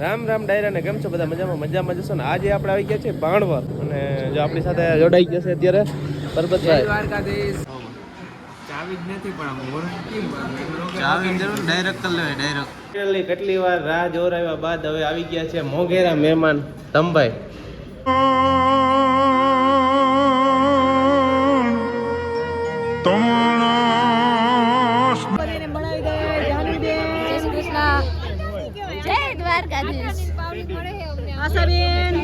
રામ રામ ડાયરા ને કેમ છો? બધા મજામાં? મજામાં જશો ને? આજે આપણે આવી ગયા છે ભાણવર અને જો આપણી સાથે જોડાઈ ગયા છે અત્યારે પરબતભાઈ. ચાવી જ નથી પણ આમ વોરંટી ચાવી જરૂર ડાયરેક્ટ કરી લેવાય ડાયરેક્ટ કેટલી કેટલી વાર રાહ જોરાવ્યા બાદ હવે આવી ગયા છે મોગેરા મહેમાન તમભાઈ. બધાને દ્વારકાધીશ આશાબેન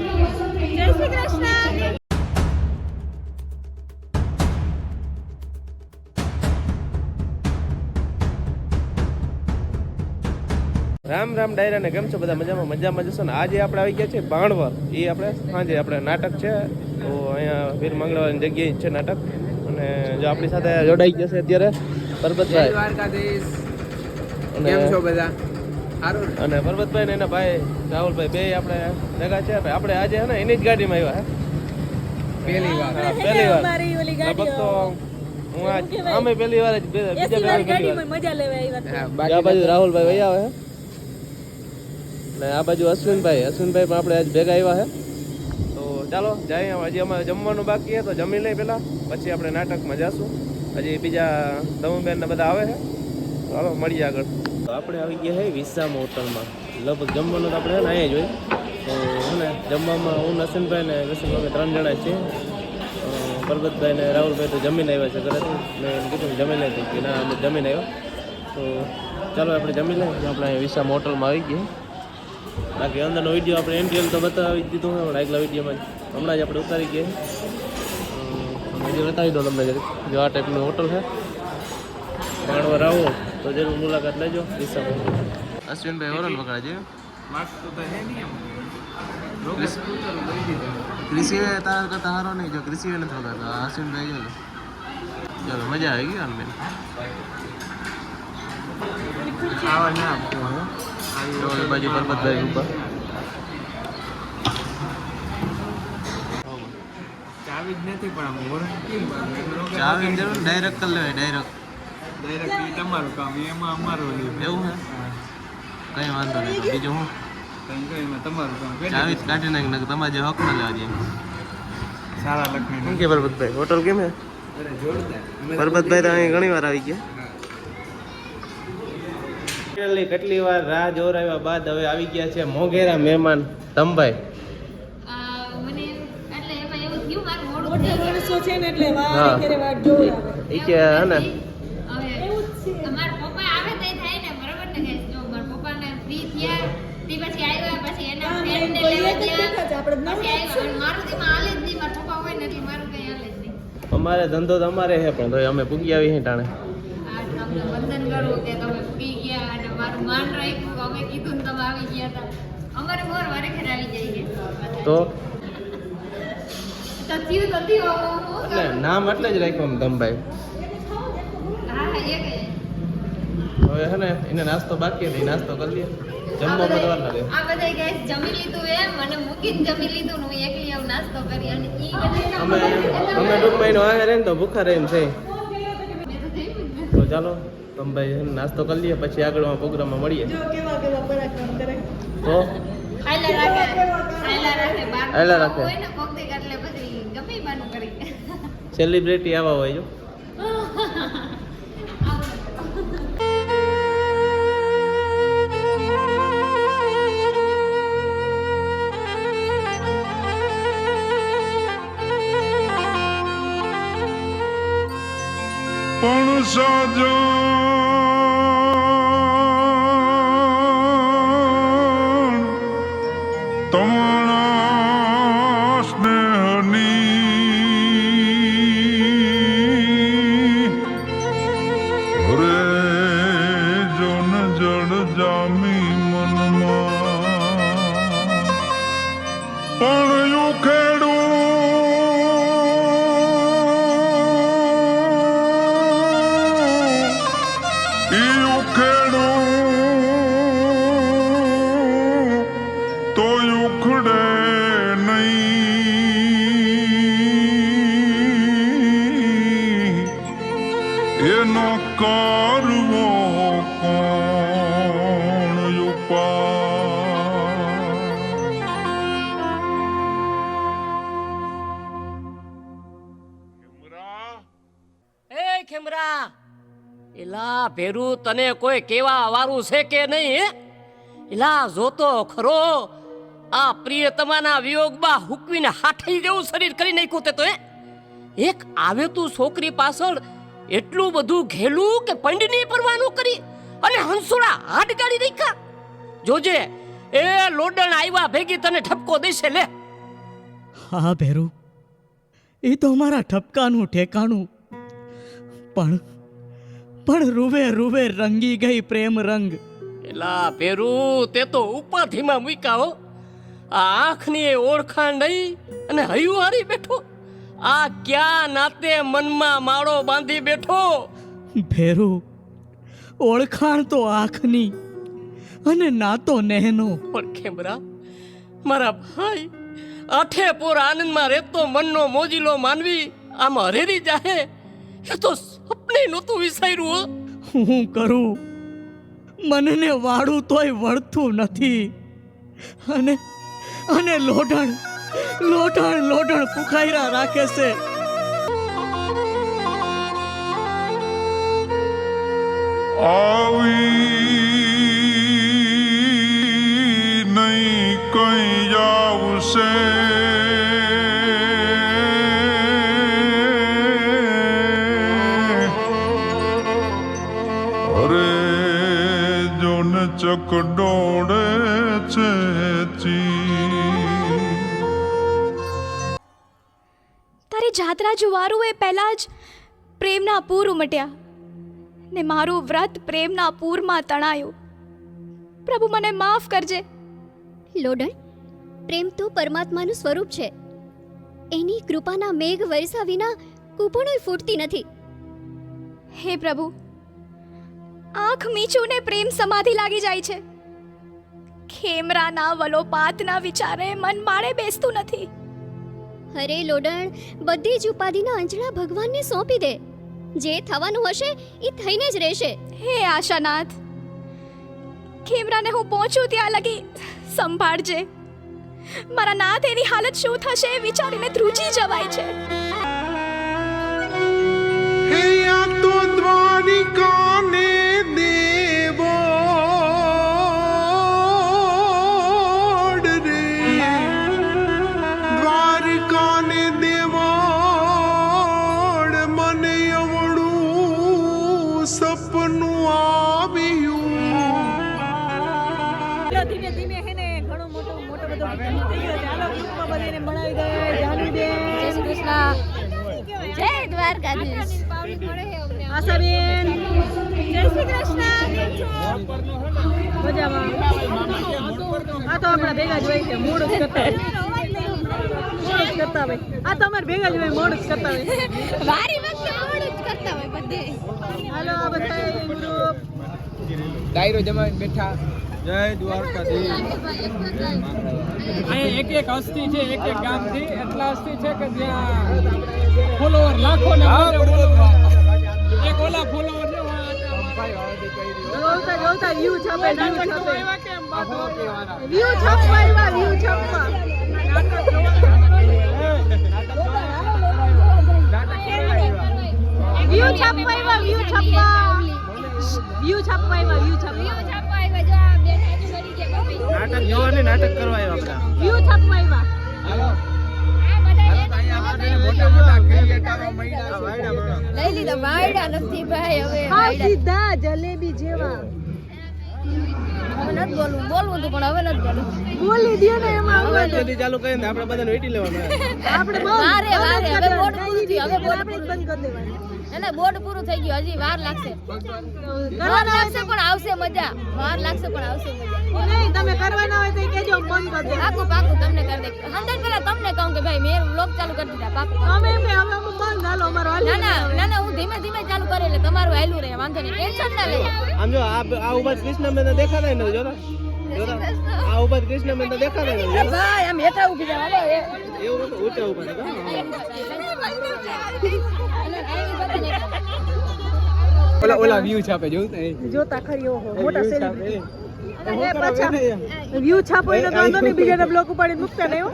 જય શ્રી કૃષ્ણ રામ રામ ડાયરા ને કેમ છો બધા મજામાં? મજામાં જશો ને? આજે આપણે આવી ગયા છે ભાણવર એ આપણે સાંજે આપણે નાટક છે. તો અહીંયા વીર મંગળવારની જગ્યાએ છે નાટક. અને જો આપણી સાથે જોડાઈ ગયા છે અત્યારે પરબત પરબતભાઈ દ્વારકાધીશ. કેમ છો બધા? અને પરબતભાઈ ને એના ભાઈ રાહુલભાઈ બે આપણે ભેગા છે આપણે આજે હે ને એની જ ગાડીમાં આવ્યા હે. પહેલી વાર. હા, પહેલી વાર. અમારી ઓલી લગભગ તો હું આજ અમે પહેલી વાર જ બીજા ગાડી ગાડીમાં મજા લેવા આવ્યા હા, આ બાજુ રાહુલભાઈ વહી આવે છે ને આ બાજુ અશ્વિનભાઈ અશ્વિનભાઈ પણ આપણે આજ ભેગા આવ્યા છે તો ચાલો જાય હજી અમારે જમવાનું બાકી છે તો જમી લઈ પહેલા. પછી આપણે નાટકમાં જાશું. હજી બીજા દમુબેન ને બધા આવે છે તો ચાલો મળીએ આગળ. આપણે આવી ગયા છે વિસામ હોટલમાં. લગભગ જમવાનું તો આપણે અહીંયા જ હોય. તો છે ને જમવામાં હું નસીનભાઈ ને વિષ્ણુભાઈ ત્રણ જણા અ, પરબતભાઈ ને રાહુલભાઈ તો જમીને આવ્યા છે ઘરેથી. મેં કીધું જમી લીધું કે ના અમે જમીને આવ્યા. તો ચાલો આપણે જમી લઈએ. આપણે અહીંયા વિસામ હોટલમાં આવી ગયા બાકી અંદરનો વીડિયો આપણે એન્ટ્રીએલ તો બતાવી દીધું છે પણ આગલા વિડીયોમાં હમણાં જ આપણે ઉતારી ગયા છે બતાવી દો તમને જો આ ટાઈપની હોટલ છે માણવા આવો. તો જરૂર મુલાકાત લેજો. અશ્વિનભાઈ ઓરલ વગાડે છે? માર્ક્સ તો તો હે નહીં એમ. રોકેટ ક્રિસ- સ્કૂટર લઈ દીધું. કૃષિ તારા કરતા નહીં જો કૃષિ નથી વગાડતો. અશ્વિનભાઈ જો ચાલો મજા આવી ગઈ બેન. આવા ના આપતો હવે. જો ઓલી બાજુ પરબતભાઈ ઉપર ચાવી જ નથી પણ ચાવી જરૂર ડાયરેક્ટ કરી લેવાય ડાયરેક્ટ ડાયરેક્ટ તમારું કામ એમાં અમારું. એવું હે? હા. કઈ વાંધો નહીં બીજું હું? કંઈ કંઈ એમાં તમારું કામ. ચાવી જ કાઢી નાખી નાખ તમારે જે હક ના લેવા દે સારા લખણ શું કે પરબતભાઈ હોટલ કેમ અરે પરબતભાઈ તો અહીં ઘણી વાર આવી ગયા. હા. કેટલી વાર રાહ જોરાવ્યા બાદ હવે આવી ગયા છે મોઘેરા મહેમાન. તંભાઈ મને એટલે એમાં એવું થયું મારું મોડું મોટા થઈ ગયું. માણસો છે ને એટલે હા. વાર ઘરે વાર જોઈ એ કે હે ને હવે અમારા પપ્પા આવે તો થાય ને બરાબર ને guys? જો મારા પપ્પાને free થયા તે પછી આવ્યા પછી એના હા, friend ને કોઈ લેવા એક જ ગયા બેઠા છે, આપણે નવ પછી આવ્યા અને મારું તેમાં હાલે જ નહીં મારા પપ્પા હોય ને એટલે મારું કઈ હાલે જ નહીં અમારે ધંધો તો અમારે છે પણ તોય અમે પૂગી આવી ટાણે. વંદન કરું તમે ફ્રી ગયા અને મારું માન રાખ્યું અમે કીધું ને તમે આવી ગયા અમારે મોર વારે ઘરે આવી જાય તો? નામ એટલે જ રાખ્યું આમ કહે હવે હે ને એને નાસ્તો બાકી હતી નાસ્તો કરી લઈએ જમવા બધાય- આ બધાય guys જમી લીધું એમ મને મૂકીને જમી લીધું હું એકલી આમ નાસ્તો કરી અને ઈ અમે અમે ટૂંક મહિનો આ રહીને તો ભૂખા રહીને છે. તો જમ્યું જ તો ચાલો તંભાઈ હે નાસ્તો કરી લઈએ પછી આગળમાં પ્રોગ્રામમાં મળીએ. જો કેવા કેવા પરાક્રમ કરે. તો. આયલા રાખે આયલા રાખે બાર આયલા રાખે. હોય કોક દી એટલે પછી ગમે બાનું કરી. સેલિબ્રિટી આવા હોય જો. પણ સાજણ ઉખડે નહીં. એનો કરવો એ ખેમરા, એલા ભેરુ તને કોઈ કેવા વારું છે કે નહીં એલા જોતો ખરો આ પ્રિયતમાના વિયોગમાં હુકવીને હાઠી જેવું શરીર કરી નાખ્યું તે તો એ એક આવે તું છોકરી પાછળ એટલું બધું ઘેલું કે પંડની પરવાનું કરી અને હંસુડા હાથ ગાડી નાખ્યા જોજે એ લોડણ આવ્યા ભેગી તને ઠપકો દેશે લે. હા ભેરુ. એ તો અમારા ઠપકાનું ઠેકાણું. પણ પણ રૂવે રૂવે રંગી ગઈ પ્રેમ રંગ. એલા ભેરુ તે તો ઉપાધિમાં મૂકાઓ હો. આ આંખની ઓળખાણ નહીં અને હૈયું હારી બેઠો. આ ક્યાં નાતે મનમાં માળો બાંધી બેઠો? ભેરુ ઓળખાણ તો આંખની અને નાતો નહેનો. પણ ખેમરા મારા ભાઈ આઠે પોર આનંદમાં રહેતો મનનો મોજીલો માનવી આમ હરેરી જાહે. એ તો સપને નહોતું વિસાર્યું હો હું કરું? મનને વાળું તોય વળતું નથી. અને અને લોઢણ લોઢણ લોઢણ પુખાયરા રાખે છે. આવી નહીં કઈ આવશે. અરે, જોન ચકડોળે છે ચી જાત્રા જોવારું એ પહેલાં જ પ્રેમના પૂર ઉમટ્યા ને મારું વ્રત પ્રેમના પૂરમાં તણાયું. પ્રભુ મને માફ કરજે. લોડણ પ્રેમ તો પરમાત્માનું સ્વરૂપ છે. એની કૃપાના મેઘ વરસા વિના કૂપણોય ફૂટતી નથી. હે પ્રભુ આંખ મીચુને પ્રેમ સમાધિ લાગી જાય છે. ખેમરાના વલોપાતના વિચારે મન માળે બેસતું નથી. અરે લોડણ બધી જ ઉપાધિના અંજળા ભગવાનને સોંપી દે. જે થવાનું હશે એ થઈને જ રહેશે. હે આશાનાથ ખેમરાને હું પહોંચું ત્યાં લગી સંભાળજે. મારા નાથ એની હાલત શું થશે એ વિચારીને ધ્રુજી જવાય છે. હે આ તો દ્વારિકાને આપણા ભેગા જ હોય છે મૂળ જ કરતા હોય. મૂળ જ કરતા હોય. આ તો અમારે ભેગા જ હોય મૂળ જ કરતા હોય. વારી વખતે મૂળ જ કરતા હોય બધે. હાલો આ બધા ગ્રુપ ડાયરો જમાવીને બેઠા. જય દ્વારકાધીશ. અહીંયા એક એક હસ્તી છે એક એક ગામથી. એટલા હસ્તી છે કે જ્યાં ફોલોવર લાખો ને એક ઓલા ફોલોવર જોતા જોતા વ્યૂ છાપે વ્યૂ છાપે. વ્યૂ છાપવા આવ્યા વ્યૂ છાપવા. વ્યૂ છાપવા આવ્યા વ્યૂ છાપવા. વ્યૂ છાપવા આવ્યા વ્યૂ છાપવા. નાટક જોવાની નાટક કરવા આવ્યા બધા. વ્યૂ છાપવા આવ્યા. લઈ લીધા વાયડા નથી ભાઈ હવે હા સીધા જલેબી જેવા. હવે નથી બોલવું બોલવું હતું પણ હવે નથી બોલવું. બોલી દો ને એમાં હવે જલ્દી ચાલુ કરીને આપણે બધાને વેટી લેવાનું આપણે વારે, વારે, હવે બોર્ડ પૂરું થયું, હવે બોર્ડ આપણે બંધ કરી દેવાનું. એને બોર્ડ પૂરું થઈ ગયું હજી વાર લાગશે. વાર લાગશે પણ આવશે મજા. વાર લાગશે પણ આવશે મજા. નહીં તમે કરવાના હોય તો કેજો બંધ કરી દે. પાકું પાકું તમને કરી દે. કે ભાઈ મેં વ્લોગ ચાલુ કરી દીધા પાકું અમે એમ હવે અમે બંધ હાલો અમારો હાલ ના ના ના ના હું ધીમે ધીમે ચાલુ કરે એટલે તમારું હાલ્યું રહે વાંધો નહીં. ટેન્શન ના લે. આમ જો આ આ ઊભા કૃષ્ણ મેં દેખાતા ને જોતા? આ ઊભા કૃષ્ણ મેં દેખાતા ને ભાઈ આમ હેઠા ઊભી જાવ હાલો એવું ઊંચા ઊભા ઓલા ઓલા વ્યૂ છાપે જોઉં ને જોતા ખરી ઓહો મોટા સેલિબ્રિટી પાછા વ્યૂ છાપો એટલે તો વાંધો નહીં બીજાના બ્લોક ઉપાડી મૂકતા નહીં હો.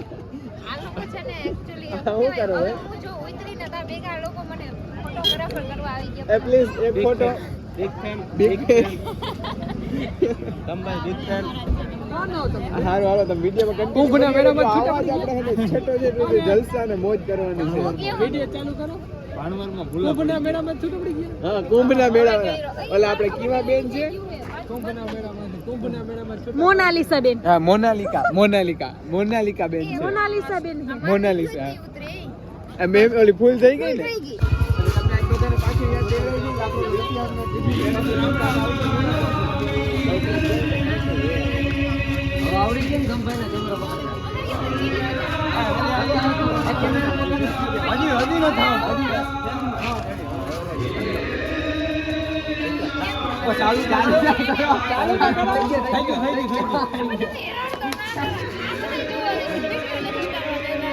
આ લોકો છે ને actually હું કરો, હવે હું જો ઉતરીને તાર ભેગા લોકો મને ફોટોગ્રાફર કરવા આવી ગયા. એ પ્લીઝ એક photo big fan big fan તમભાઈ big fan હારું હાલો તમે વિડીયોમાં કુંભના મેળામાં છૂટા આવાજ આપણે છેટો છેટો જલસા ને મોજ કરવાની છે. વીડિયો ચાલુ કરો. કુંભના મેળામાં છૂટું પડી ગયા. હા કુંભના મેળા ઓલા આપણે કીવા બેન છે મોનાલિસા બેન હા મોનાલિકા મોનાલિકા મોનાલિકા બેન છે. મોનાલિસા. બેન મોનાલિસા મેમ ઓલી ફૂલ થઈ ગઈ ને?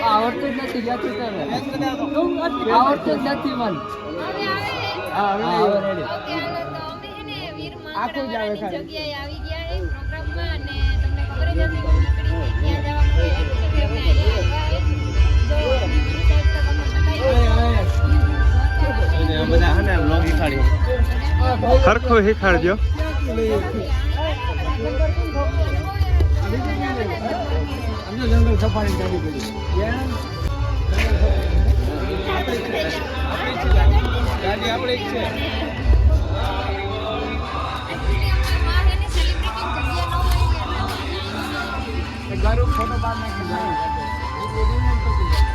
આવડતું જ નથી આવડતું જ નથી મન તમે આવડતું જ નથી તો આખું જ આવે જગ્યાએ આવી ગયા પ્રોગ્રામમાં અને તમને ખબર જ હતી સરખું શીખાડજો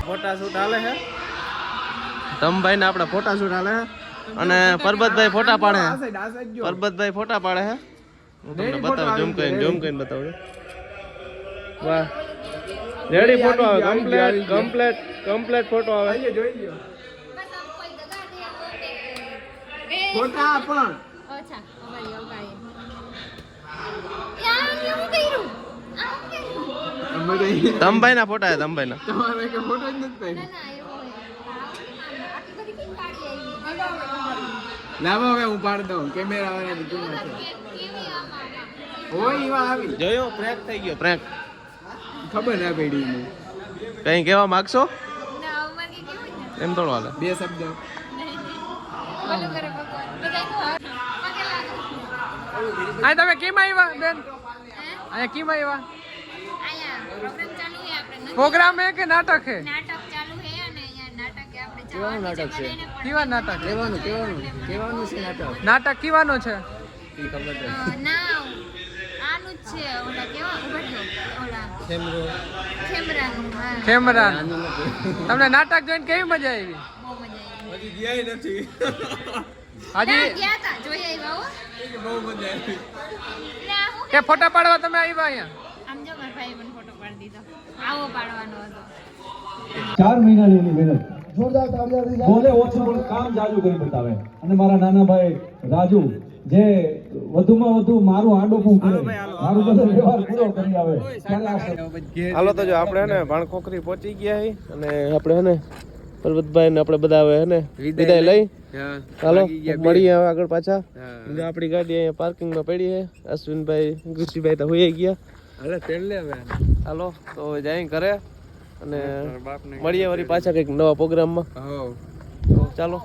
ફોટા શૂટ હાલે છે તમભાઈ ને આપણા ફોટા શૂટ હાલે છે અને પરબતભાઈ ફોટા પાડે. પરબતભાઈ ફોટા પાડે હે. હું તમને બતાવું ઝૂમ કરીને ઝૂમ કરીને બતાવું. વાહ. રેડી ફોટો આવે કમ્પ્લેટ કમ્પ્લેટ કમ્પ્લેટ ફોટો આવે. જોઈ લ્યો. ફોટા પણ અચ્છા યાર કેવું કર્યું? તમભાઈ ના ફોટા તમભાઈ ના તમારે કે ફોટો જ નથી પાડ્યો. ના ના એવો હોય આટલી બધી કેમ પાડી આવી લાવો હવે હું પાડી દઉં. કેમેરા છે હોય એવા આવી. જોયો પ્રેન્ક થઈ ગયો પ્રેન્ક ખબર ના પડી મને કઈ કહેવા માંગશો? ના અમારે કે કેવું છે? એમ થોડો હાલે. બે શબ્દ. બોલો કરે ભગવાન. બધાય પગે લાગો. આ તમે કેમ આવ્યા બેન? અહીંયા કેમ આવ્યા? પ્રોગ્રામ હે કે નાટક હે? નાટક નાટક છે? કેવા નાટક? કેવાનું કેવાનું કેવાનું છે નાટક? નાટક કેવાનું છે? અ, ના આનું જ છે. ઓલા કેવા? ઊભા રહ્યો ઓલા ખેમરાનું હા. ખેમરા તમને નાટક જોઈને કેવી મજા આવી? બહુ મજા આવી. હજી ગયા નથી. હજી? ગયા તા. જોઈ આવ્યા હો. બહુ મજા આવી. કે ફોટા પાડવા તમે આવ્યા અહીંયા? આમ જો મારા ભાઈ મને ફોટો પાડી દીધો. આવો પાડવાનો હતો. ચાર મહિનાની એની મહેનત. બોલે ઓછું પણ કામ જાજુ કરી બતાવે. અને મારા નાના ભાઈ રાજુ જે વધુમાં વધુ મારું આડોપું કરે મારું બધો વ્યવહાર પૂરો કરી આવે. હાલો તો જો આપણે હે ને ભાણખોખરી પહોંચી ગયા અને આપણે હે ને પરબતભાઈ ને આપણે બધા હવે હે ને વિદાય લઈ. હાલો મળીએ હવે આગળ પાછા. આપણી ગાડી અહીંયા પાર્કિંગમાં પડી છે. અશ્વિનભાઈ કૃષિભાઈ તો હોઈ ગયા. અરે તેલ લે હવે. હાલો તો જાય ઘરે. અને મળીએ વળી પાછા કંઈક નવા પ્રોગ્રામમાં. ચાલો.